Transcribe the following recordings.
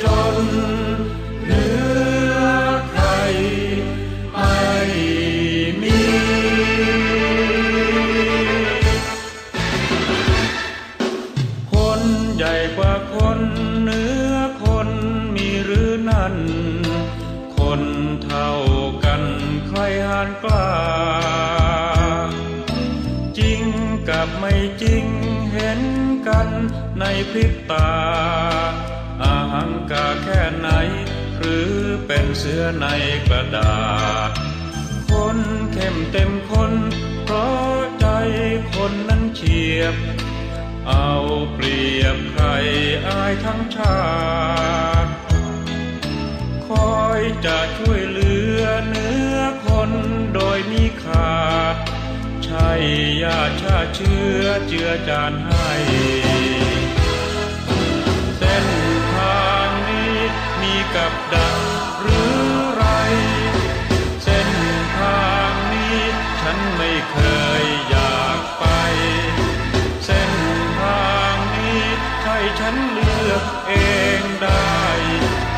จนเหนือใครไม่มี คนใหญ่กว่าคนเหนือคนมีหรือนั่น คนเท่า กับไม่จริงเห็นกันในพริบตา อาหังกาแค่ไหน หรือเป็นเสื้อในกระดาษ คนเข้มเต็มคน เพราะใจคนนั้นเฉียบ เอาเปรียบใครอายทั้งชาติ ชาเชื้อเจือจานให้เส้นทางนี้มีกับดักหรือไร เส้นทางนี้ฉันไม่เคยอยากไป เส้นทางนี้ใช่ฉันเลือกเองได้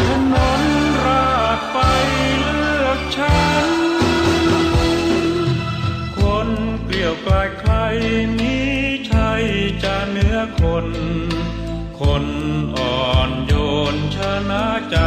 ถนนราดไปเลือกฉัน คนเกลียวกลาย ยนี้ใช่จะเนื้อคน คนอ่อนโยนชนะใจ